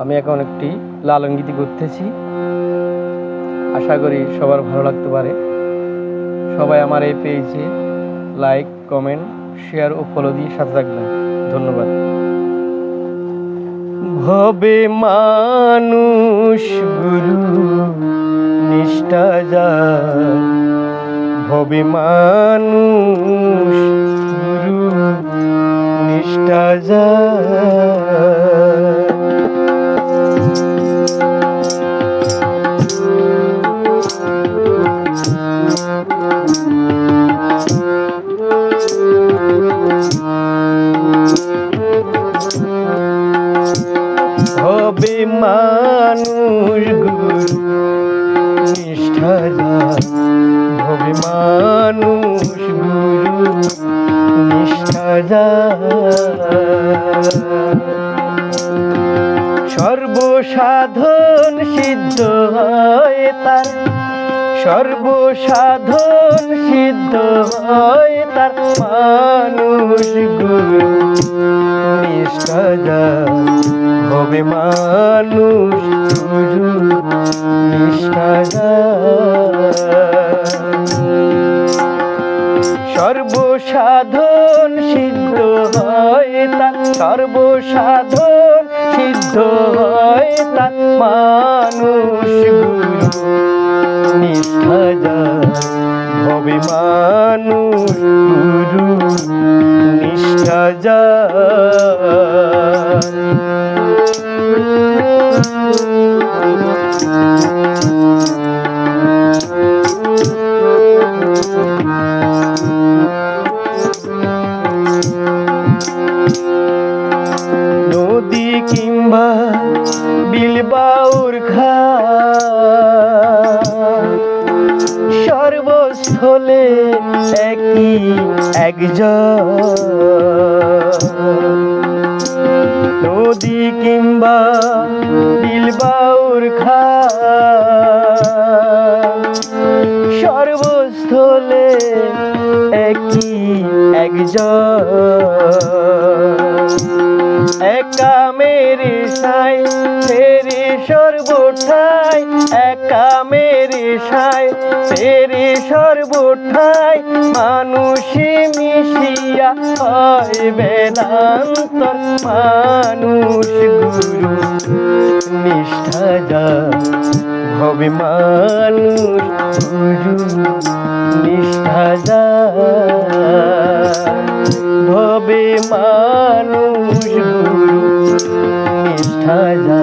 আমি এখন একটি লালন গীতি করতেছি আশা করি সবার ভালো লাগতে পারে। সবাই আমার এই পেজে লাইক কমেন্ট শেয়ার ও ফলো দিয়ে সাথে থাকবেন। ধন্যবাদ। ভবে মানুষ গুরু, নিষ্ঠা যায় ভবে মানুষ গুরু, নিষ্ঠা যায় সর্বসাধন সিদ্ধ হয় তার সর্বসাধন সিদ্ধ হয় তার মানুষ গুরু নিষ্ঠা যায় হবে মানুষ সর্বসাধন সিদ্ধ হয় তার, সর্বসাধন সিদ্ধ হয় তার মানুষ গুরু। নিষ্ঠা ভবে মানুষ গুরু। নিষ্ঠা যায় বিলবাউর খা সর্বস্থলে একই একজন। নদী কিংবা বিলবাউর খা সর্বস্থলে একই একজন। একা মেরে সাই তেরে সর্বঠাই। একা মেরে সাই তেরে সর্বঠাই। মানুষে মিশিয়া হয় বেদান্তর মানুষ গুরু। নিষ্ঠা যা ভবে মানুষ গুরু। নিষ্ঠা যা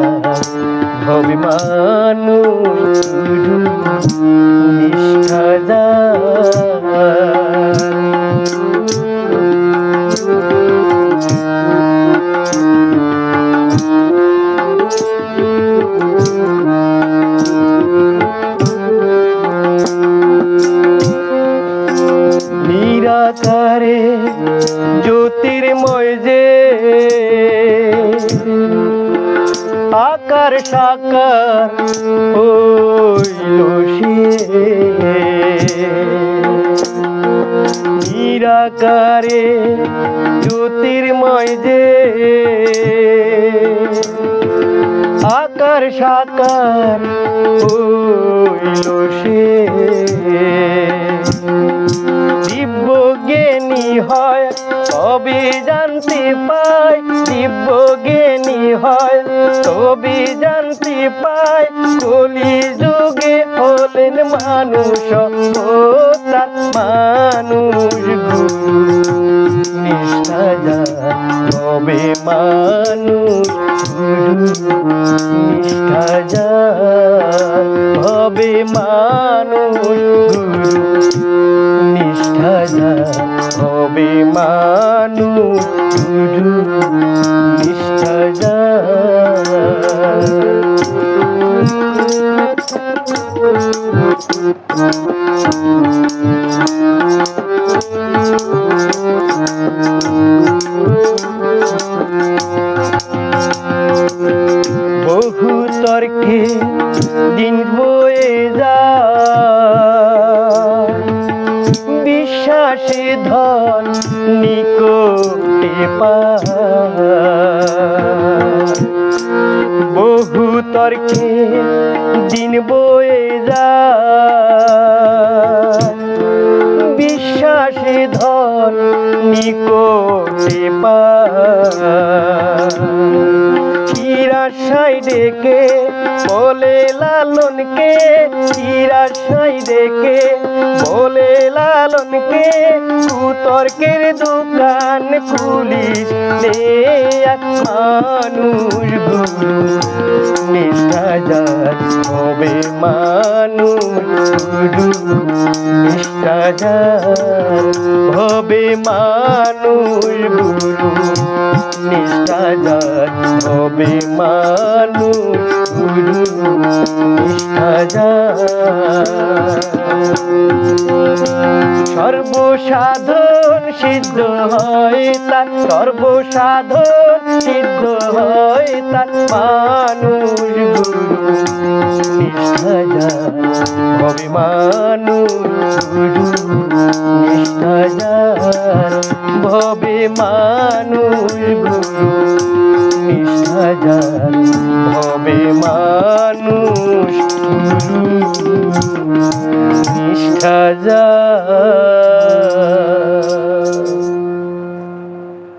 নিষ্ঠা যা ভবে মানুষ গুরু নিষ্ঠা যা নিরাকারে জ্যোতির্ময় যে আকার সাকার ও সে নিরাকারে জ্যোতির্ময় যে আকার সাকার হইল জানতে পায়। কলি যুগে হলেন মানুষ, ও তার মানুষ নিষ্ঠা তবে মানুষ নিষ্ঠা মানুষ নিষ্ঠা মানুষ নিষ্ঠা বহু তর্কে দিন বয়ে যায়। বিশ্বাসে ধন নিকটে পায়। দিন বয়ে যায়। বিশ্বাসে ধন নিকটে চিরাশাই ডেকে বলে লালনকে চিরাশাই ডেকে বলে লালনকে কুতর্কের দোকান খুলিস মানুষ হবে মানুষ হবে মানুষ গুরু নিষ্ঠা হবে মানুষ গুরু সর্বসাধন সিদ্ধ হয় তার, সর্বসাধন সিদ্ধ হয় তার। মানুষ গুরু নিষ্ঠা যার হবে মানুষ গুরু নিষ্ঠা যার ভবে